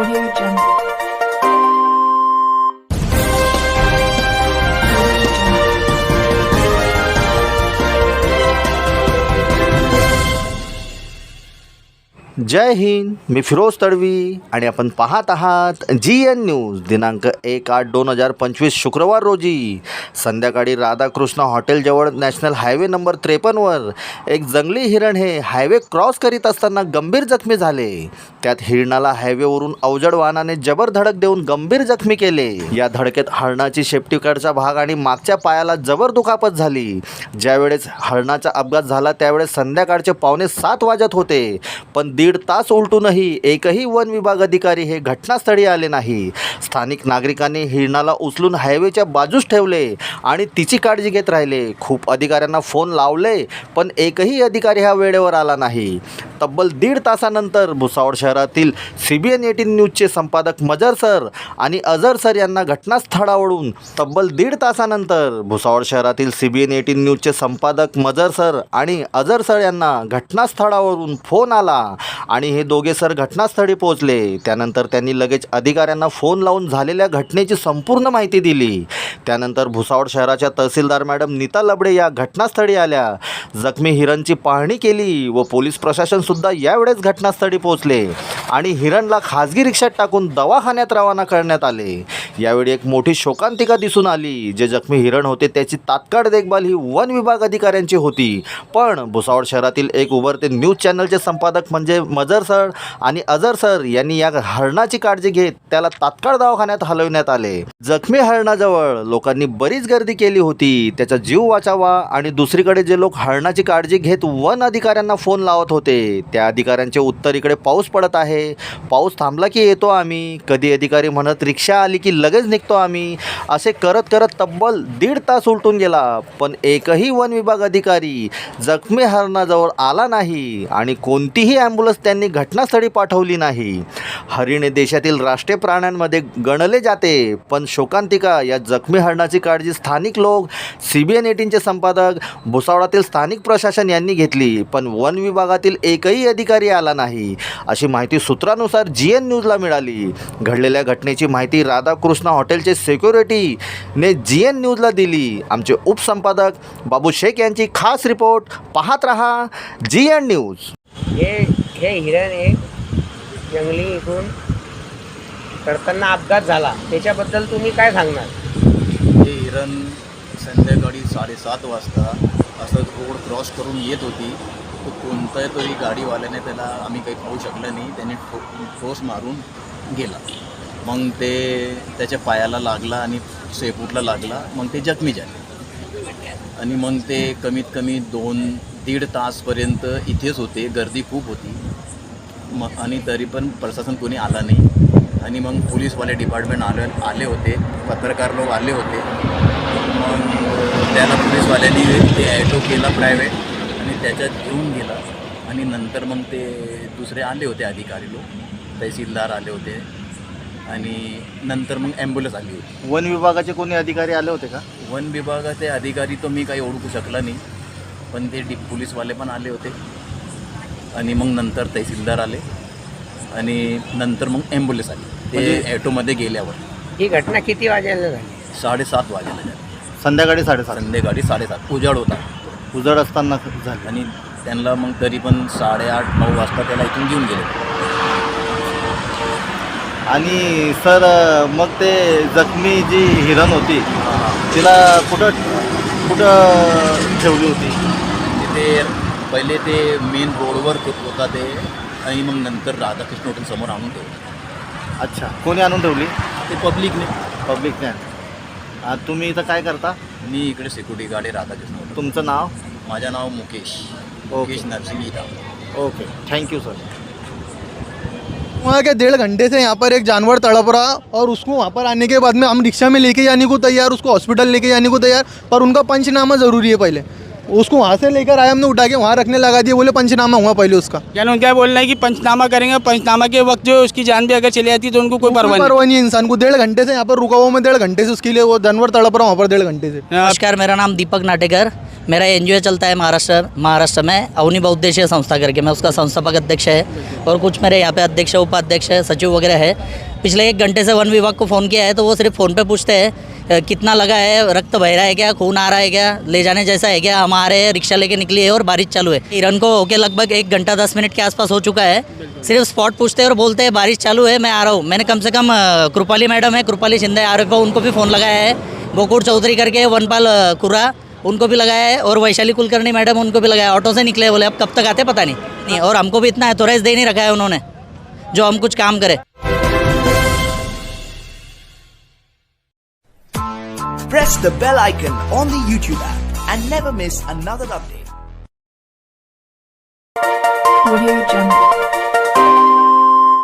Audio Jungle. जय हिंद मी फिरोज तडवी आणि आपण पाहत आहात जी एन न्यूज दिनांक एक आठ दोन हजार पंचवीस शुक्रवार रोजी. संध्याकाळी राधाकृष्ण हॉटेलजवळ नॅशनल हायवे नंबर त्रेपन्नवर एक जंगली हिरण हे हायवे क्रॉस करीत असताना गंभीर जखमी झाले. त्यात हिरणाला हायवेवरून अवजड वाहनाने जबर धडक देऊन गंभीर जखमी केले. या धडकेत हरणाची शेपटीकडचा भाग आणि मागच्या पायाला जबर दुखापत झाली. ज्यावेळेस हरणाचा अपघात झाला त्यावेळेस संध्याकाळचे पावणे सात वाजत होते. पण दीड तास उलटूनही एकही वन विभाग अधिकारी हे घटनास्थळी आले नाही. स्थानिक नागरिकांनी हिरणाला उचलून हायवेच्या बाजूस ठेवले आणि तिची काळजी घेत राहिले. खूप अधिकाऱ्यांना फोन लावले पण एकही अधिकारी हा वेळेवर आला नाही. तब्बल दीड तासानंतर भुसावळ शहरातील सी बी एन एटीन न्यूजचे संपादक मजर सर आणि अझर सर यांना घटनास्थळावरून तब्बल दीड तासानंतर भुसावळ शहरातील सी बी एन एटीन न्यूजचे संपादक मजर सर आणि अझर सर यांना घटनास्थळावरून फोन आला आणि हे दोघे सर घटनास्थळी पोहोचले. त्यानंतर त्यांनी लगेच अधिकाऱ्यांना फोन लावून झालेल्या घटनेची संपूर्ण माहिती दिली. त्यानंतर भुसावळ शहराच्या तहसीलदार मॅडम नीता लबडे या घटनास्थळी आल्या. जखमी हिरणची पाहणी केली व पोलीस प्रशासन सुद्धा यावेळेस घटनास्थळी पोहोचले. आणि हिरणला खाजगी रिक्षात टाकून दवाखान्यात रवाना करण्यात आले. यावेळी एक मोठी शोकांतिका दिसून आली जे जखमी हिरण होते त्याची तात्काळ देखभाल ही वन विभाग अधिकाऱ्यांची होती. पण भुसावळ शहरातील एक उभरते न्यूज चॅनलचे संपादक म्हणजे मजर सर आणि अझर सर यांनी या हरणाची काळजी घेत त्याला तात्काळ दवाखान्यात हलविण्यात आले. जखमी हरणाजवळ लोकांनी बरीच गर्दी केली होती. त्याचा जीव वाचावा आणि दुसरीकडे जे लोक हरणाची काळजी घेत वन अधिकाऱ्यांना फोन लावत होते त्या अधिकाऱ्यांचे उत्तर इकडे पाऊस पडत आहे. पाऊस थांबला की येतो आम्ही. कधी अधिकारी म्हणत रिक्षा आली की लगेच निघतो आम्ही. असे करत करत तब्बल दीड तास उलटून गेला. पण एकही वन विभाग अधिकारी जखमी हरणाजवळ आला नाही आणि कोणतीही ॲम्ब्युलन्स त्यांनी घटनास्थळी पाठवली नाही. हरिण देशातील राष्ट्रीय प्राण्यांमध्ये गणले जाते. पण शोकांतिका या जखमी हरणाची काळजी स्थानिक लोक सी बी एन एटीनचे संपादक भुसावळातील स्थानिक प्रशासन यांनी घेतली. पण वन विभागातील एकही अधिकारी आला नाही. अशी माहिती सूत्रानुसार जी एन न्यूजला मिळाली. घडलेल्या घटनेची माहिती राधाकृष्ण हॉटेलचे सिक्युरिटीने जी एन न्यूजला दिली. आमचे उपसंपादक बाबू शेख यांची खास रिपोर्ट पाहत रहा जी एन न्यूज हे हे हिरण एक जंगली इथून करताना अपघात झाला. त्याच्याबद्दल तुम्ही काय सांगणार? हे हिरण संध्याकाळी साडेसात वाजता असं रोड क्रॉस करून येत होती. तो कोणत्या तरी गाडीवाल्याने त्याला आम्ही काही पाहू शकलं नाही. त्याने ठो ठोस मारून गेला. मग ते त्याच्या पायाला लागला आणि सेपूटला लागला मग ते जखमी झाले. आणि मग ते कमीत कमी दोन दीड तासपर्यंत इथेच होते गर्दी खूप होती. मग आणि तरी पण प्रशासन कोणी आला नाही. आणि मग पोलीसवाले डिपार्टमेंट आले आले होते पत्रकार लोक आले होते. मग त्याला पोलीसवाल्यांनी ते ॲटो केला प्रायव्हेट आणि त्याच्यात घेऊन गेला. आणि नंतर मग ते दुसरे आले होते अधिकारी लोक तहसीलदार आले होते. आणि नंतर मग ॲम्ब्युलन्स आली होती. वन विभागाचे कोणी अधिकारी आले होते का? वन विभागाचे अधिकारी तर मी काही ओळखू शकला नाही पण ते डी पोलीसवाले पण आले होते. आणि मग नंतर तहसीलदार आले. आणि नंतर मग ॲम्ब्युलन्स आली. ते म्हणजे- ॲटोमध्ये गेल्यावर. ही घटना किती वाजायला झाली? साडेसात वाजेला झाले. संध्याकाळी साडेसात. संध्याकाळी साडेसात. उजाड होता. उजड असताना झाले. आणि त्यांना मग तरी पण साडेआठ नऊ वाजता त्याला इथून घेऊन गेले. आणि सर मग ते जखमी जी हिरण होती तिला कुठं कुठं ठेवली होती? तिथे पहिले ते मेन रोडवर होता ते आणि मग नंतर राधाकृष्ण हॉटेल समोर आणून ठेवलं. अच्छा. कोणी आणून ठेवली? ते पब्लिकने पब्लिकने तुम्ही इथं काय करता? मी इकडे सिक्युरिटी गाडी राधाकृष्ण हॉटेल तुमचं नाव? माझं नाव मुकेश. मुकेश नरसिंह इथं. ओके. थँक्यू सर वहाँ के डेढ़ घंटे से यहाँ पर एक जानवर तड़प रहा और उसको वहाँ पर आने के बाद में हम रिक्शा में लेके जाने को तैयार उसको हॉस्पिटल लेके जाने को तैयार पर उनका पंचनामा ज़रूरी है पहले। उसको वहाँ से लेकर आए हमने उठा के वहाँ रखने लगा दिया बोले पंचनामा हुआ पहले उसका। यानी उनका बोलना है कि पंचनामा करेंगे? पंचनामा के वक्त जो उसकी जान भी अगर चली जाती तो उनको कोई परवाह परवाह नहीं है इंसान को। डेढ़ घंटे से यहाँ पर रुका हुआ मैं डेढ़ घंटे से उसके लिए वो जानवर तड़प रहा हूँ वहाँ पर डेढ़ घंटे से। नमस्कार मेरा नाम दीपक नाटेकर। मेरा एनजीओ चलता है महाराष्ट्र महाराष्ट्र में अवनी बहुद्देशीय संस्था करके। मैं उसका संस्थापक अध्यक्ष है और कुछ मेरे यहाँ पे अध्यक्ष उपाध्यक्ष है, सचिव वगैरह है। पिछले एक घंटे से वन विभाग को फ़ोन किया है तो वो सिर्फ़ फ़ोन पे पूछते हैं कितना लगा है? रक्त बह रहा है क्या? खून आ रहा है क्या? ले जाने जैसा है क्या? हम आ रहे हैं, रिक्शा लेके निकली है और बारिश चालू है। हिरन को होके लगभग एक घंटा दस मिनट के आसपास हो चुका है। सिर्फ़ स्पॉट पूछते हैं और बोलते हैं, बारिश चालू है, मैं आ रहा हूँ। मैंने कम से कम कृपाली मैडम है, कृपाली शिंदे आर उनको भी फ़ोन लगाया है। गोकुर चौधरी करके, वनपाल कुर्रा उनको भी लगाया है और वैशाली कुलकर्णी मैडम उनको भी लगाया। ऑटो से निकले बोले, अब कब तक आते पता नहीं। नहीं, और हमको भी इतना एथोराइज दे नहीं रखा है उन्होंने, जो हम कुछ काम करें। Press the bell icon on the YouTube app and never miss another update.